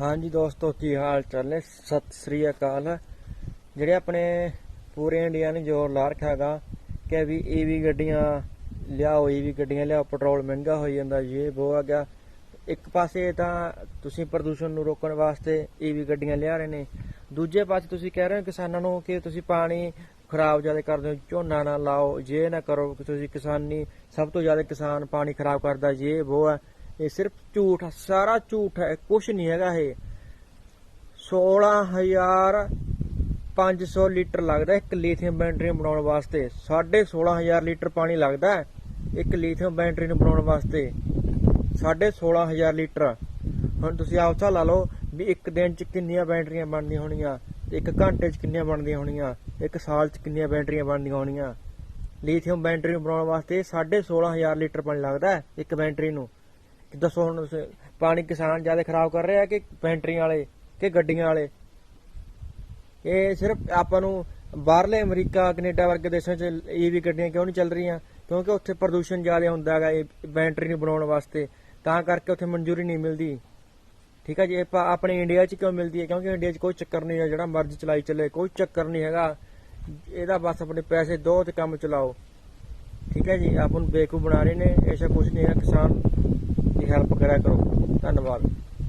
ਹਾਂਜੀ ਦੋਸਤੋ, ਕੀ ਹਾਲ ਚਾਲ ਨੇ ਸਤਿ ਸ੍ਰੀ ਅਕਾਲ। ਜਿਹੜੇ ਆਪਣੇ ਪੂਰੇ ਇੰਡੀਆ ਨੇ ਜ਼ੋਰ ਲਾ ਰੱਖਿਆ ਹੈਗਾ ਕਿ ਵੀ ਈਵੀ ਗੱਡੀਆਂ ਲਿਆਓ ਈਵੀ ਗੱਡੀਆਂ ਲਿਆਓ, ਪੈਟਰੋਲ ਮਹਿੰਗਾ ਹੋਈ ਜਾਂਦਾ ਇਹ ਉਹ ਆ ਗਿਆ। ਇੱਕ ਪਾਸੇ ਤਾਂ ਤੁਸੀਂ ਪ੍ਰਦੂਸ਼ਣ ਨੂੰ ਰੋਕਣ ਵਾਸਤੇ ਈਵੀ ਗੱਡੀਆਂ ਲਿਆ ਰਹੇ ਨੇ। ਦੂਜੇ ਪਾਸੇ ਤੁਸੀਂ ਕਹਿ ਰਹੇ ਹੋ ਕਿਸਾਨਾਂ ਨੂੰ ਕਿ ਤੁਸੀਂ ਪਾਣੀ ਖਰਾਬ ਜ਼ਿਆਦਾ ਕਰਦੇ ਹੋ ਝੋਨਾ ਨਾ ਲਾਓ, ਜੇ ਨਾ ਕਰੋ, ਕਿ ਤੁਸੀਂ ਕਿਸਾਨੀ, ਸਭ ਤੋਂ ਜ਼ਿਆਦਾ ਕਿਸਾਨ ਪਾਣੀ ਖਰਾਬ ਕਰਦਾ ਇਹ ਉਹ ਹੈ ਇਹ ਸਿਰਫ ਝੂਠ ਸਾਰਾ ਝੂਠ ਹੈ ਕੁਝ ਨਹੀਂ ਹੈਗਾ ਇਹ। 16500 ਲੀਟਰ ਲੱਗਦਾ ਇੱਕ ਲੀਥੀਅਮ ਬੈਟਰੀ ਬਣਾਉਣ ਵਾਸਤੇ। 16500 ਲੀਟਰ ਪਾਣੀ ਲੱਗਦਾ ਇੱਕ ਲੀਥੀਅਮ ਬੈਟਰੀ ਨੂੰ ਬਣਾਉਣ ਵਾਸਤੇ। 16500 ਲੀਟਰ। ਹੁਣ ਤੁਸੀਂ ਆਪ ਹਿਸਾਬ ਲਾ ਲਓ ਵੀ ਇੱਕ ਦਿਨ ਚ ਕਿੰਨੀਆਂ ਬੈਟਰੀਆਂ ਬਣਦੀਆਂ ਹੋਣੀਆਂ, ਇੱਕ ਘੰਟੇ ਚ ਕਿੰਨੀਆਂ ਬਣਦੀਆਂ ਹੋਣੀਆਂ, ਇੱਕ ਸਾਲ ਚ ਕਿੰਨੀਆਂ ਬੈਟਰੀਆਂ ਬਣਦੀਆਂ ਹੋਣੀਆਂ। ਲੀਥੀਅਮ ਬੈਟਰੀ ਨੂੰ ਬਣਾਉਣ ਵਾਸਤੇ 16500 ਲੀਟਰ ਪਾਣੀ ਲੱਗਦਾ ਇੱਕ ਬੈਟਰੀ ਨੂੰ। ਦੱਸੋ ਹੁਣ ਤੁਸੀਂ, ਪਾਣੀ ਕਿਸਾਨ ਜ਼ਿਆਦਾ ਖਰਾਬ ਕਰ ਰਿਹਾ ਕਿ ਬੈਟਰੀਆਂ ਵਾਲੇ, ਕਿ ਗੱਡੀਆਂ ਵਾਲੇ? ਇਹ ਸਿਰਫ ਆਪਾਂ ਨੂੰ ਬਾਹਰਲੇ ਅਮਰੀਕਾ, ਕੈਨੇਡਾ ਵਰਗੇ ਦੇਸ਼ਾਂ 'ਚ ਈਵੀ ਗੱਡੀਆਂ ਕਿਉਂ ਨਹੀਂ ਚੱਲ ਰਹੀਆਂ? ਕਿਉਂਕਿ ਉੱਥੇ ਪ੍ਰਦੂਸ਼ਣ ਜ਼ਿਆਦਾ ਹੁੰਦਾ ਹੈਗਾ, ਇਹ ਬੈਟਰੀ ਨੂੰ ਬਣਾਉਣ ਵਾਸਤੇ। ਤਾਂ ਕਰਕੇ ਉੱਥੇ ਮਨਜ਼ੂਰੀ ਨਹੀਂ ਮਿਲਦੀ। ਠੀਕ ਹੈ ਜੀ, ਇਹ ਆਪਾਂ ਆਪਣੇ ਇੰਡੀਆ 'ਚ ਕਿਉਂ ਮਿਲਦੀ ਹੈ? ਕਿਉਂਕਿ ਇੰਡੀਆ 'ਚ ਕੋਈ ਚੱਕਰ ਨਹੀਂ ਹੈ, ਜਿਹੜਾ ਮਰਜ਼ੀ ਚਲਾਈ ਚੱਲੇ, ਕੋਈ ਚੱਕਰ ਨਹੀਂ ਹੈਗਾ। ਇਹਦਾ ਬਸ ਆਪਣੇ ਪੈਸੇ ਦੋ ਤੇ ਕੰਮ ਚਲਾਓ। ਠੀਕ ਹੈ ਜੀ, ਆਪਾਂ ਨੂੰ ਬੇਕੂ ਬਣਾ ਰਹੇ ਨੇ ਐਸਾ ਕੁਝ ਨਹੀਂ ਹੈ ਕਿਸਾਨ। ਹੈਲਪ ਕਰਿਆ ਕਰੋ। ਧੰਨਵਾਦ।